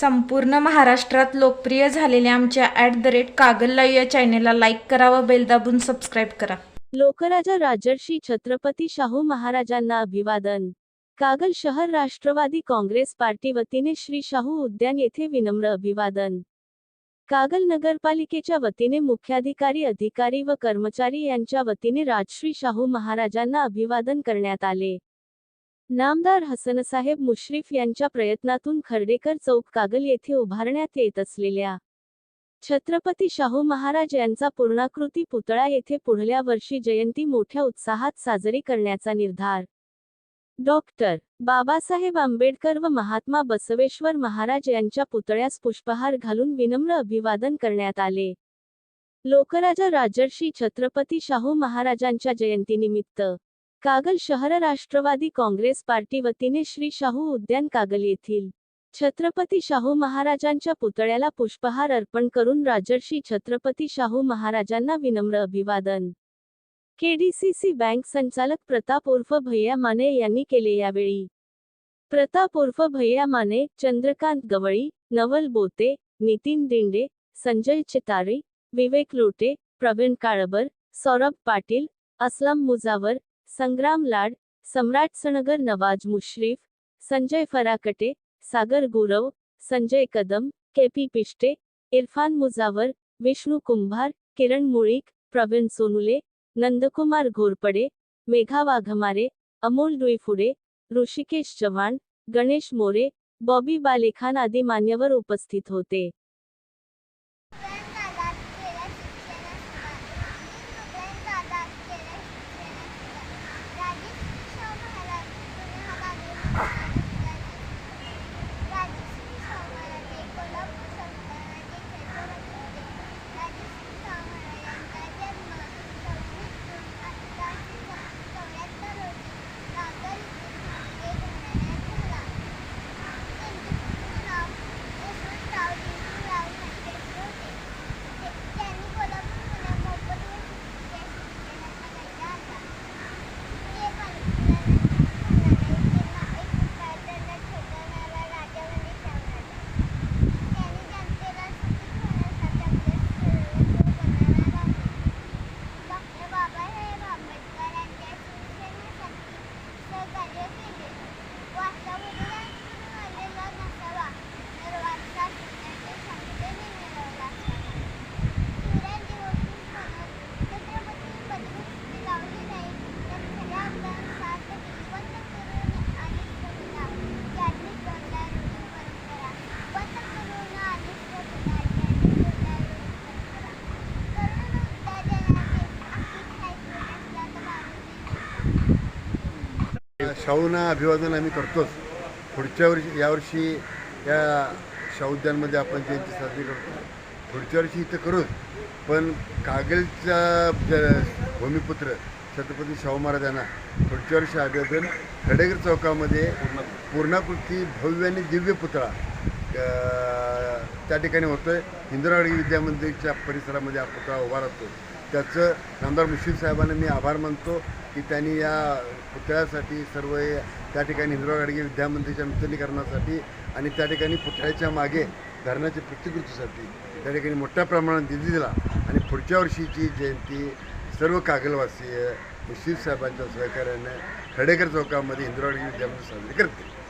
संपूर्ण महाराष्ट्रात लोकप्रिय झालेल्या आमच्या at the rate Kagal live या चॅनेलला लाईक करा व बेल दाबून सबस्क्राईब करा. लोकराजा राजर्षी छत्रपती शाहू महाराजांना अभिवादन. कागल शहर राष्ट्रवादी काँग्रेस पार्टी वतीने श्री शाहू उद्यान येथे विनम्र अभिवादन. कागल नगरपालिकेच्या वतीने मुख्याधिकारी अधिकारी व कर्मचारी यांच्या वतीने राजश्री शाहू महाराजांना अभिवादन करण्यात आले. नामदार हसनसाहेब मुश्रीफ यांच्या प्रयत्नातून खर्डेकर चौक कागल येथे उभारण्यात येत असलेल्या छत्रपती शाहू महाराज यांचा पूर्णाकृती पुतळा येथे पुढल्या वर्षी जयंती मोठ्या उत्साहात साजरी करण्याचा निर्धार. डॉक्टर बाबासाहेब आंबेडकर व महात्मा बसवेश्वर महाराज यांच्या पुतळ्यास पुष्पहार घालून विनम्र अभिवादन करण्यात आले. लोकराजा राजर्षी छत्रपती शाहू महाराजांच्या जयंतीनिमित्त कागल शहर राष्ट्रवादी काँग्रेस पार्टी वतीने श्री शाहू उद्यान कागल येथील छत्रपती शाहू महाराजांच्या पुतळ्याला पुष्पहार अर्पण करून राजर्षी छत्रपती शाहू महाराजांना विनम्र अभिवादन. केडीसीसी बँक संचालक प्रताप उर्फ भैया माने यांनी केले यावेळी. प्रताप उर्फ भैया Mane Chandrakant Gawali Naval Bote Nitin Dinde Sanjay Chitare Vivek Lote Pravin Kalbar Saurabh Patil Aslam Mujawar Sangram Lad Samrat Sangar Nawaz Mushrif Sanjay Farakate Sagar Gurav Sanjay Kadam K P Pishte Irfan Mujawar Vishnu Kumbhar Kiran Mulik Pravin Sonule Nandkumar Ghorpade Megha Waghmare Amol Duiphude Rushikesh Chavan Ganesh More Bobby Balekhan आदी मान्यवर उपस्थित होते. शाहूंना अभिवादन आम्ही करतोच. पुढच्या वर्षी यावर्षी या शाहू उद्यानमध्ये आपण जयंती साजरी करतो. पुढच्या वर्षी इथं करूच. पण कागलचा ज- भूमिपुत्र छत्रपती शाहू महाराजांना पुढच्या वर्षी अभिवादन खडेगर चौकामध्ये पूर्णाकृती भव्य आणि दिव्य पुतळा त्या ठिकाणी होतो आहे इंदिरावाडी विद्यामंदिरच्या परिसरामध्ये हा पुतळा उभा राहतो त्याचं नामदार मुश्रीफ साहेबांना मी आभार मानतो की त्यांनी या पुतळ्यासाठी सर्व त्या ठिकाणी इंदिरा गाडगे विद्यामंदिरच्या नूतनीकरणासाठी आणि त्या ठिकाणी पुतळ्याच्या मागे धरणाच्या प्रतिकृतीसाठी त्या ठिकाणी मोठ्या प्रमाणात निधी दिला. आणि पुढच्या वर्षीची जयंती सर्व कागलवासीय मुश्रीफ साहेबांच्या सहकार्यानं खडेकर चौकामध्ये इंदिरा गाडगे विद्या साजरी करते